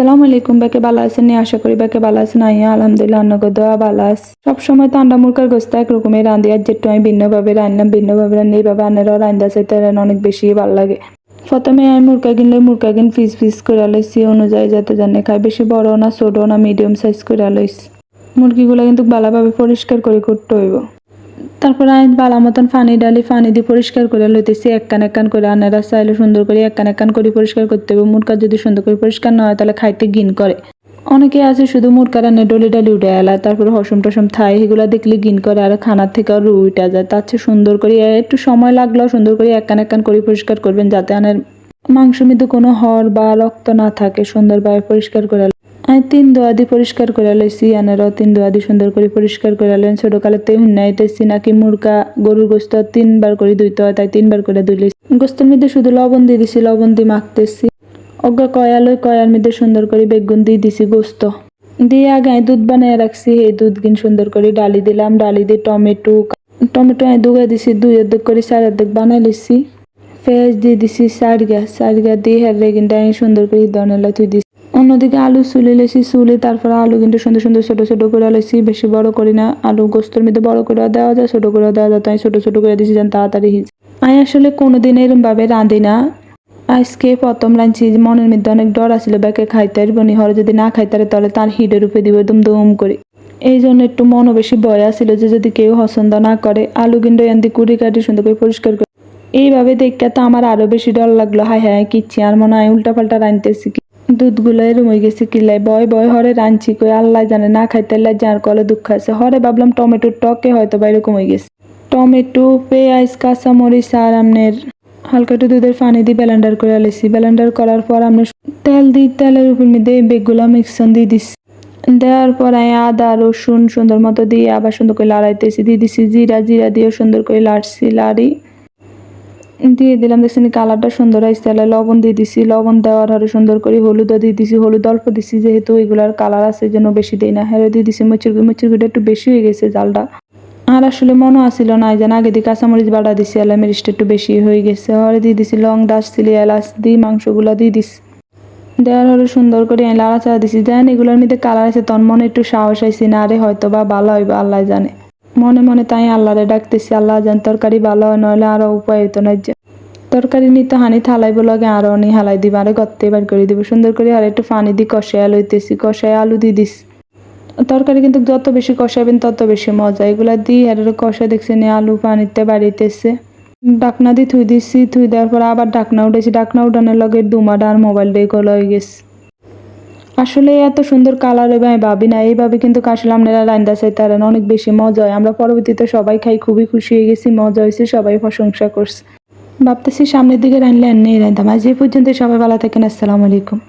আসসালামু আলাইকুম বেকে ভালো আছেন? নি আশা করি বেকে ভালো আছেন। আইয়া আলহামদুলিল্লাহ অন্য দোয়া ভালো আছে। সবসময় তো আন্ডা মুরকার গোস্ত একরকমের রাঁধি, আর যেটু আমি ভিন্নভাবে রান্নাম ভিন্নভাবে রান্না এইভাবে আনারাও রান্ধা চাইতে অনেক বেশি ভালো লাগে। প্রথমে আমি মুরগা কিনলে মুরগা কিন পিস পিস করে লইছি অনুযায়ী যাতে জানে খায়। বেশি বড় না ছোট না মিডিয়াম সাইজ করে লইছি। মুরগিগুলো কিন্তু ভালোভাবে পরিষ্কার করে করতে হইব। তারপরে আমি বালা মতন পানি ডালি পানি দিয়ে পরিষ্কার করে লইতেছি একখান একখান করে আনারা চাইলে সুন্দর করে একখান একখান করে পরিষ্কার করতে হবে। মুরগা যদি সুন্দর করে পরিষ্কার না হয়, তাহলে খাইতে গিন করে। অনেকে আছে শুধু মুরগা রান্নে ডলি ডালি উঠে এলা, তারপরে হসম টসম থাই এগুলো দেখলে গিন করে, আর খানার থেকে আর উঠে যায়। তার চেয়ে সুন্দর করে একটু সময় লাগলেও সুন্দর করে একখান একখান করে পরিষ্কার করবেন, যাতে আনের মাংস মধ্যে কোনো হর বা রক্ত না থাকে, সুন্দরভাবে পরিষ্কার করে তিন দোয়া দিয়ে পরিষ্কার করে লইছি, আনারও তিন দোয়া দিয়ে সুন্দর করে পরিষ্কার করে লইন। ছোট কালেতে হুন্নাইতেছি নাকি মুরগা, গরুর গোস্ত তিনবার করে ধুইতে হয়, তাই তিনবার করে ধুইলে গোস্তের মধ্যে শুধু লবণ দিয়ে দিছি, লবণ দিয়ে মাখতেছি। অজ্ঞা কয়া লই কয়ার মধ্যে সুন্দর করে বেগুন দিয়ে দিছি গোস্ত। দিয়ে আগে দুধ বানিয়ে রাখছি, এই দুধ গিন সুন্দর করে ডালি দিলাম, ডালি দিয়ে টমেটো টমেটো দুগে দিছি, দুই অর্ধেক করে, চার অর্ধেক বানাই লিছি পেঁয়াজ দিয়ে দিছি সারগা সারগা দিয়ে হেরে কিন্তু সুন্দর করে দনেলা তুই দিছি। অন্যদিকে আলু চুলে লেছি, চুলে তারপরে আলু কিন্তু সুন্দর সুন্দর ছোট ছোট করে লেছি, বেশি বড় করি না। আলু গোস্তর মধ্যে বড় করে দেওয়া যায়, ছোট করে দেওয়া যায়, তাই ছোট ছোট করে দিছি যেন তাড়াতাড়ি হিজ আমি আসলে কোনোদিন এরম ভাবে রাঁধি না। আজকে প্রথম রাঁধছি, মনের মধ্যে অনেক ডর আছিল ব্যাকে খাইতে পারবনি হরে যদি না খাইতে পারে তাহলে তার হিডের উপরে দিব একদম দম করে। এই জন্য একটু মনও বেশি ভয় আছিল যে যদি কেউ পছন্দ না করে, আলু কিন্তু এন্দি কুড়ি কাটি সুন্দর করে পরিষ্কার করে। এইভাবে দেখতে তো আমার আরও বেশি ডর লাগল, হায় হায়, কিচ্ছি আর মনে হয় উল্টা পাল্টা রাঁধতেছি কি? দুধগুলো এরম হয়ে গেছে কিলাই বয় বয় হরে রাঁধছি কই, আল্লাহ জানে, না খাইতে যার কলে দুঃখ আছে। হরে ভাবলাম টমেটোর টকে হয়তো বা এরকম হয়ে গেছে। টমেটো, পেঁয়াজ, কাঁচামরিচ আর আমনের হালকা একটু দুধের পানি দিয়ে ব্লেন্ডার করে আলেছি। ব্লেন্ডার করার পর আমরা তেল দিই, তেলের উপর মধ্যে বেগগুলো মিক্সন দিয়ে দিছি। দেওয়ার পর আদা, রসুন সুন্দর মতো দিয়ে আবার সুন্দর করে লাড়াইতেছি। দিয়ে দিছি জিরা জিরা দিয়ে সুন্দর করে লাড়ছি, লাড়ি। দিয়ে দিলাম, দেখছেন কালারটা সুন্দর আসছে তাহলে লবণ দিয়ে দিছি, লবণ দেওয়ার হারে সুন্দর করে হলুদও দিয়ে দিছি, হলুদ অল্প দিছি, যেহেতু এগুলার কালার আছে জন্য বেশি দিই না হ্যাঁ দিয়ে দিছি মুচুর গুঁড়ি মুচুর গুঁড়িটা একটু বেশি হয়ে গেছে জালটা। আর আসলে মনও আসিল না যেন আগে দিয়ে কাঁচামরিচ বাটা দিছি এলাচ মিরিচটা একটু বেশি হয়ে গেছে হরে দিয়ে দিছি, লং দারচিনি এলাচ দিয়ে, মাংসগুলো দিয়ে দিছি। দেওয়ার হলে সুন্দর করে আমি লাড়াচাড়া দিছি, দেন এগুলোর মধ্যে কালার আছে, তখন মনে একটু সাহস আইসি না, আরে হয়তো বা ভালো হইবা, আল্লাহ জানে। মনে মনে তাই আল্লাহরে ডাকতেছি, আল্লাহ জান তরকারি ভালো হয়, নইলে আরও উপায় হইতো না। যে তরকারি নিতে হানি থালাইব লাগে আরও নি হালাই দিব, আরে গত্তে বার করে দিব। সুন্দর করে আর একটু পানি দিয়ে কষায় লইতেছি, কষায় আলু দিয়ে দিস। তরকারি কিন্তু যত বেশি কষাবেন তত বেশি মজা। এগুলা দিয়ে আর কষা দেখছি নি আলু পানিতে বাড়িতেছে। ডাকনা দিয়ে থুই দিছি, থুই দেওয়ার পর আবার ডাকনা উঠেছি ডাকনা উঠানোর লগে দুমাডা আর মোবাইল দিয়ে গলা হয়ে গেছে। আসলে এত সুন্দর কালার হবে আমি ভাবি না, এইভাবে কিন্তু আসলে আপনারা রান্দা চাই, তারা অনেক বেশি মজা হয়। আমরা পরবর্তীতে সবাই খাই, খুবই খুশি হয়ে গেছি, মজা হয়েছে, সবাই প্রশংসা করছে। ভাবতেছি সামনের দিকে রানলে এনে নেই আজ এই পর্যন্ত সবাই ভালো থাকেন, আসসালামু আলাইকুম।